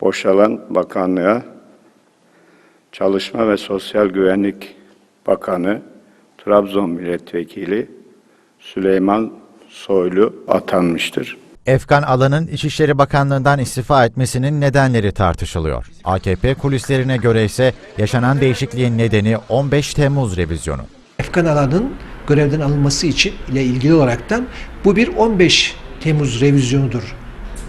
boşalan bakanlığa Çalışma ve Sosyal Güvenlik Bakanı Trabzon Milletvekili Süleyman Soylu atanmıştır. Efkan Alan'ın İçişleri Bakanlığı'ndan istifa etmesinin nedenleri tartışılıyor. AKP kulislerine göre ise yaşanan değişikliğin nedeni 15 Temmuz revizyonu. Efkan Alan'ın görevden alınması için ile ilgili olaraktan bu bir 15 Temmuz revizyonudur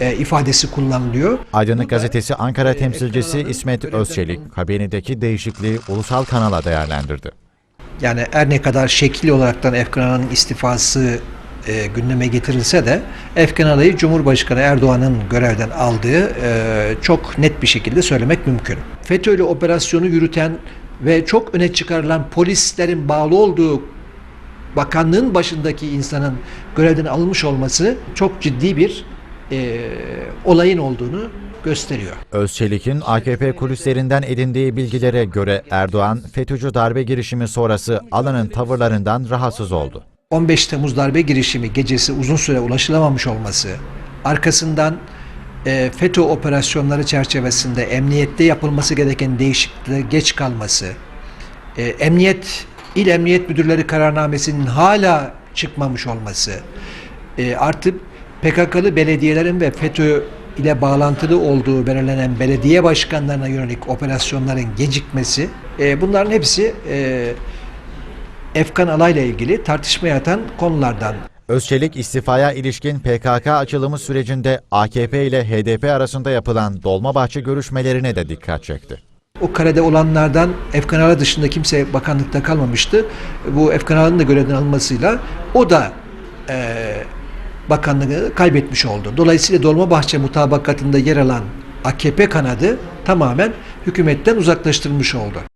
e, ifadesi kullanılıyor. Aydınlık Gazetesi Ankara temsilcisi İsmet Özçelik, haberindeki değişikliği ulusal kanala değerlendirdi. Yani her ne kadar şekli olaraktan Efkan Alan'ın istifası e, gündeme getirilse de Efkan Alan'ı Cumhurbaşkanı Erdoğan'ın görevden aldığı e, çok net bir şekilde söylemek mümkün. FETÖ'yle operasyonu yürüten ve çok öne çıkarılan polislerin bağlı olduğu bakanlığın başındaki insanın görevden alınmış olması çok ciddi bir e, olayın olduğunu gösteriyor. Özçelik'in AKP kulislerinden edindiği bilgilere göre Erdoğan, FETÖ'cü darbe girişimi sonrası Alan'ın tavırlarından rahatsız oldu. 15 Temmuz darbe girişimi gecesi uzun süre ulaşılamamış olması, arkasından e, FETÖ operasyonları çerçevesinde emniyette yapılması gereken değişikliklere geç kalması, e, emniyet il emniyet müdürleri kararnamesinin hala çıkmamış olması, e, artık PKK'lı belediyelerin ve FETÖ ile bağlantılı olduğu belirlenen belediye başkanlarına yönelik operasyonların gecikmesi, e, bunların hepsi e, Efkan Alay'la ilgili tartışma yaratan konulardan. Özçelik istifaya ilişkin PKK açılımı sürecinde AKP ile HDP arasında yapılan Dolmabahçe görüşmelerine de dikkat çekti. O karede olanlardan Efkan Ala dışında kimse bakanlıkta kalmamıştı. Bu Efkan Ala'nın da görevden alınmasıyla o da e, bakanlığı kaybetmiş oldu. Dolayısıyla Dolmabahçe mutabakatında yer alan AKP kanadı tamamen hükümetten uzaklaştırılmış oldu.